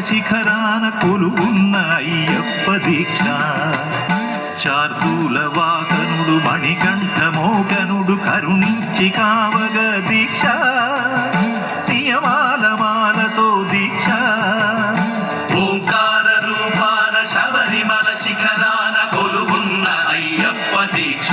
శిఖరాన కొలువున్న అయ్యప్ప దీక్ష. శార్దూల వాహనుడు మణికంఠ మోగనుడు కరుణించి కావగ దీక్ష. నియమాల మాలతో దీక్ష. ఓంకార రూపాన శబరిమల శిఖరాన కొలువున్న అయ్యప్ప దీక్ష.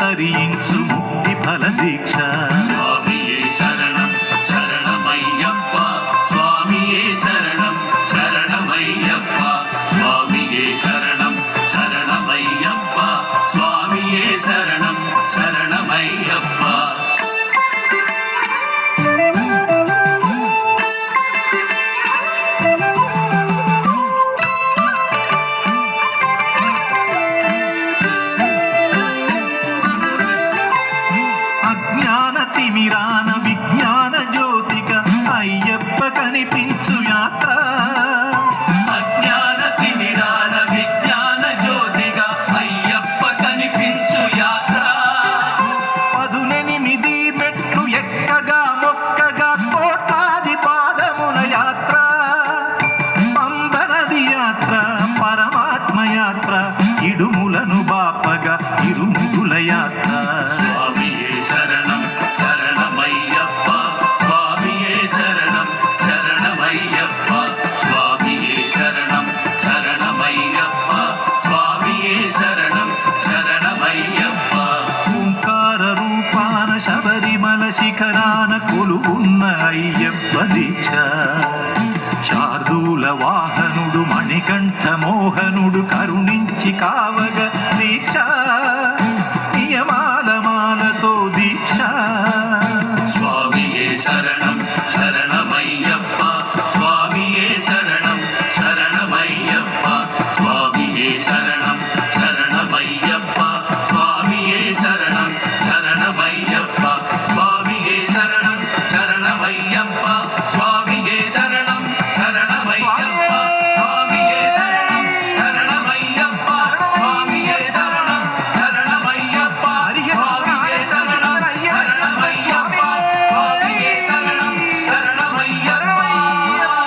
తరించు ముక్తి ఫల దీక్ష. திமிரான శబరిమల శిఖరాన కొలువున్న అయ్యప్ప దీక్ష. శార్దూల వాహనుడు మణికంఠ మోహనుడు కరుణించి కావగ దీక్ష. నియమాల దీక్ష I am